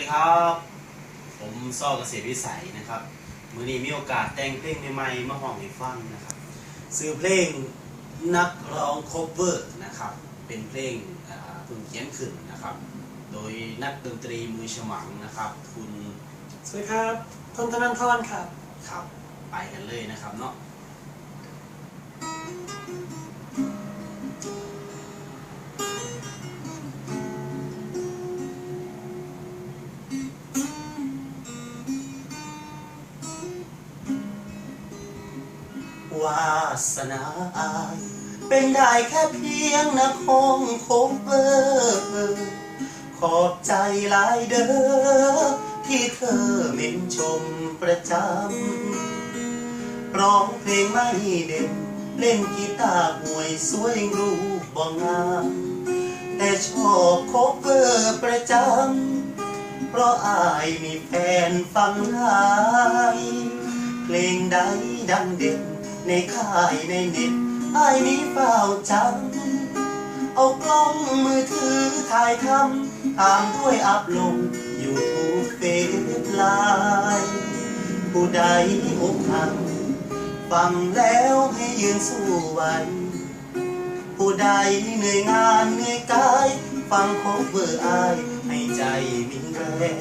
ดีครับ ผมซ่อเกษตรวิสัยนะครับ มือนี้มีโอกาสแต่งเพลงใหม่ๆมาห้องให้ฟังนะครับ ซื้อเพลงนักร้องโคเวอร์นะครับ เป็นเพลงอ่าเพิ่งเขียนขึ้นนะครับ โดยนักดนตรีมือฉมังนะครับ คุณ สวัสดีครับทนธนันทรครับ ครับ ไปกันเลยนะครับเนาะ วาสนาอาย เป็นได้แค่เพียงนักห้องโคเวอร์ขอบใจหลายเด้อที่เธอเมนชมประจำร้องเพลงไม่เด่น เล่นกีตาร์ห่วยสวยรูปบ่งามแต่ชอบโคเวอร์ประจำเพราะอายมีแฟนฟังหลายเพลงใดดังเด่น ในค่ายในเน็ตอายนี้เฝ้าจำเอากล้องมือถือถ่ายทำตามด้วยอัพลงยูทูบเฟซไลน์ผู้ใดอกหักฟังแล้วให้ยืนสู้ไหวผู้ใดเหนื่อยงานเหนื่อยกาย ฟังของเบอร์อายให้ใจมีแรง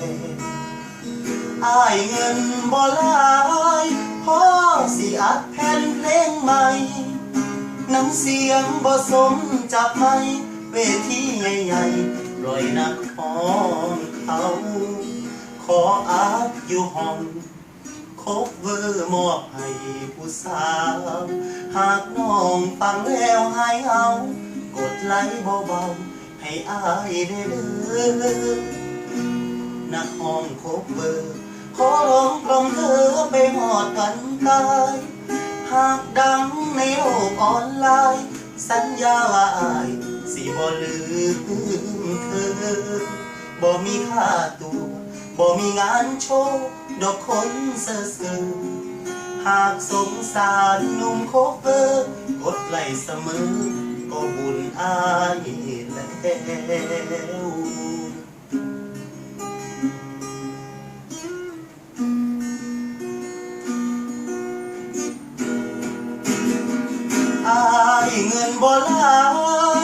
อายเงินบ่ลาย เสียงบ่สมจับไม่เวทีใหญ่ๆปล่อยนักฟ้องเขา ขออาบอยู่ห้องคบเวอร์มอบให้ผู้สาว หากน้องฟังแล้วใหายเอา กดไลค์เบาๆให้อายได้เด้อนักห้องคบเบอร์ขอร้องกล่อมเธอไปหอดกันตาย หากดังในโลกออนไลน์ สัญญาว่าอาย สิบ่ลืมเธอบ่มีค่าตัวบ่มีงานโชว์ดอกคนเซ่อสือหากสงสารหนุ่มโคเวอร์กดไลค์เสมอ ก็บุญอายแล้ว บ่หลา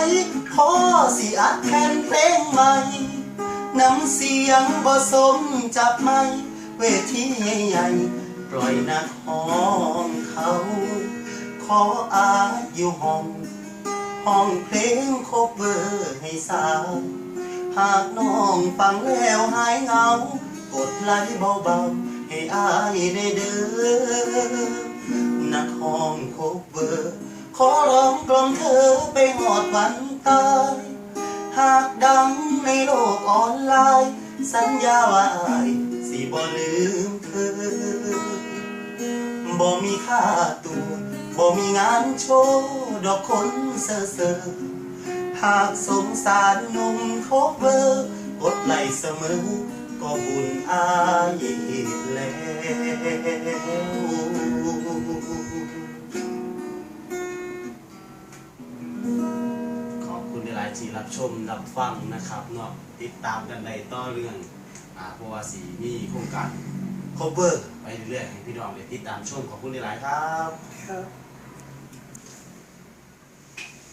ยพอสิอัดแผ่นเพลงใหม่น้ำเสียงบ่สมจับไม่เวทีใหญ่ๆปล่อยนักห้องเขา ขออาอยู่ห้อง ห้องเพลงโคเวอร์ให้สาว หากน้องฟังแล้วหายเหงา กดไลค์เบาๆให้อายได้เด้อนักห้องโคเวอร์ ขอร้องกล่อมเธอไปหอดวันตายหากดังในโลกออนไลน์ สัญญาว่าอายสิบ่ลืมเธอบ่มีค่าตัวบ่มีงานโชว์ดอกคนเซ่อเซอหากสงสารหนุ่มโคเวอร์กดไลค์เสมอ ก็บุญอายแล้ว ที่รับชมรับฟังนะครับเนาะติดตามกันในต่อเรื่องอ่าเพราะว่าสีมีโครงการ cover ไปเรื่อยๆให้พี่น้องได้ติดตามชมขอบคุณหลายๆครับ ครับ